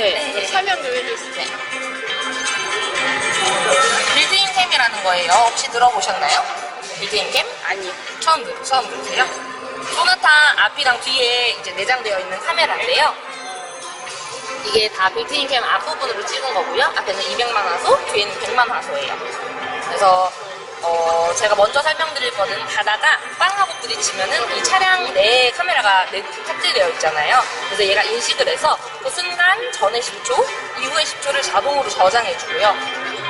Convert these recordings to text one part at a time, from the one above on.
네, 설명 좀 해주세요. 빌드인캠이라는 거예요. 혹시 들어보셨나요? 빌드인캠? 아니, 처음, 들- 처음 들으세요? 소나타 앞이랑 뒤에 이제 내장되어 있는 카메라인데요. 이게 다 빌트인 캠 앞부분으로 찍은 거고요. 앞에는 200만 화소, 뒤에는 100만 화소예요. 그래서 어, 제가 먼저 설명드릴 거는 가다가 빵하고 부딪히면은 이 차량 내 카메라가 내 탑재되어 있잖아요. 그래서 얘가 인식을 해서 그 순간 전의 10초, 이후의 10초를 자동으로 저장해주고요.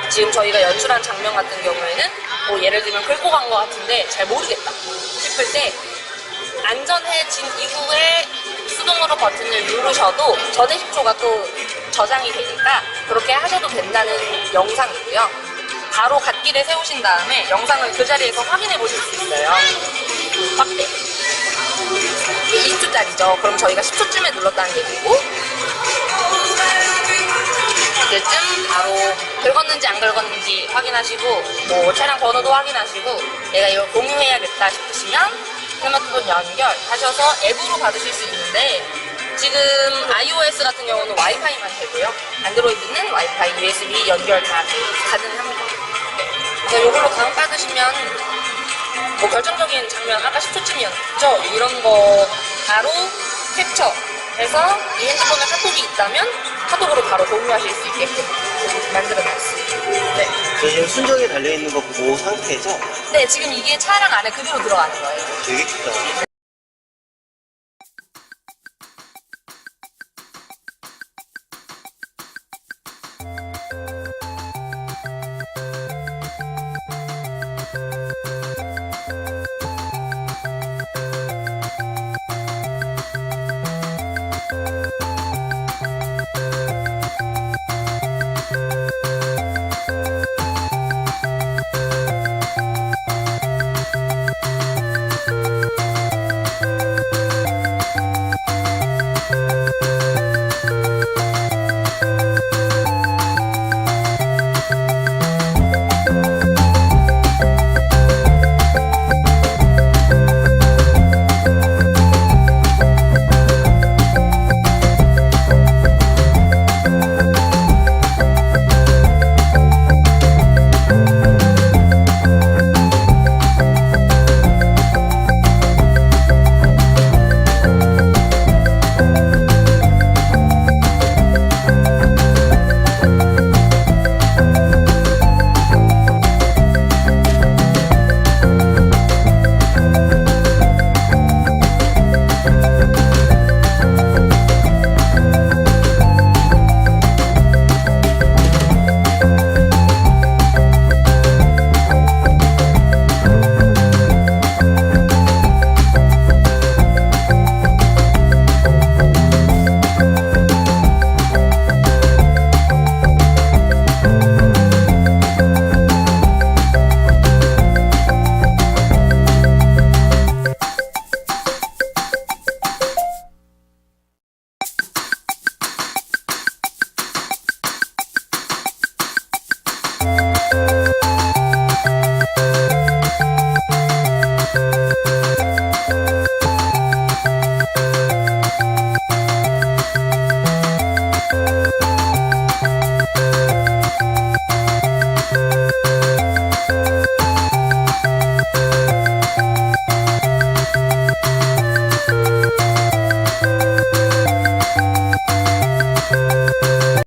지금 저희가 연출한 장면 같은 경우에는 뭐 예를 들면 긁고 간 것 같은데 잘 모르겠다 싶을 때 안전해진 이후에 수동으로 버튼을 누르셔도 전의 10초가 또 저장이 되니까 그렇게 하셔도 된다는 영상이고요. 바로 갓길에 세우신 다음에 영상을 그 자리에서 확인해 보실 수 있어요. 확대. 이게 20초짜리죠. 그럼 저희가 10초쯤에 눌렀다는 얘기고 이때쯤 바로 긁었는지 안 긁었는지 확인하시고 뭐 차량 번호도 확인하시고 내가 이걸 공유해야겠다 싶으시면 스마트폰 연결하셔서 앱으로 받으실 수 있는데 지금 iOS 같은 경우는 와이파이만 되고요. 안드로이드는 와이파이, USB 연결 다 가능합니다. 이걸로 강 받으시면 뭐 결정적인 장면 아까 10초쯤이었죠? 이런 거 바로 캡처해서 이 핸드폰에 카톡이 있다면 카톡으로 바로 공유하실 수 있게끔 만들어놨습니다. 네. 저 지금 순정에 달려있는 거그 상태죠? 네, 지금 이게 차량 안에 그대로 들어가는 거예요. 되게 크다.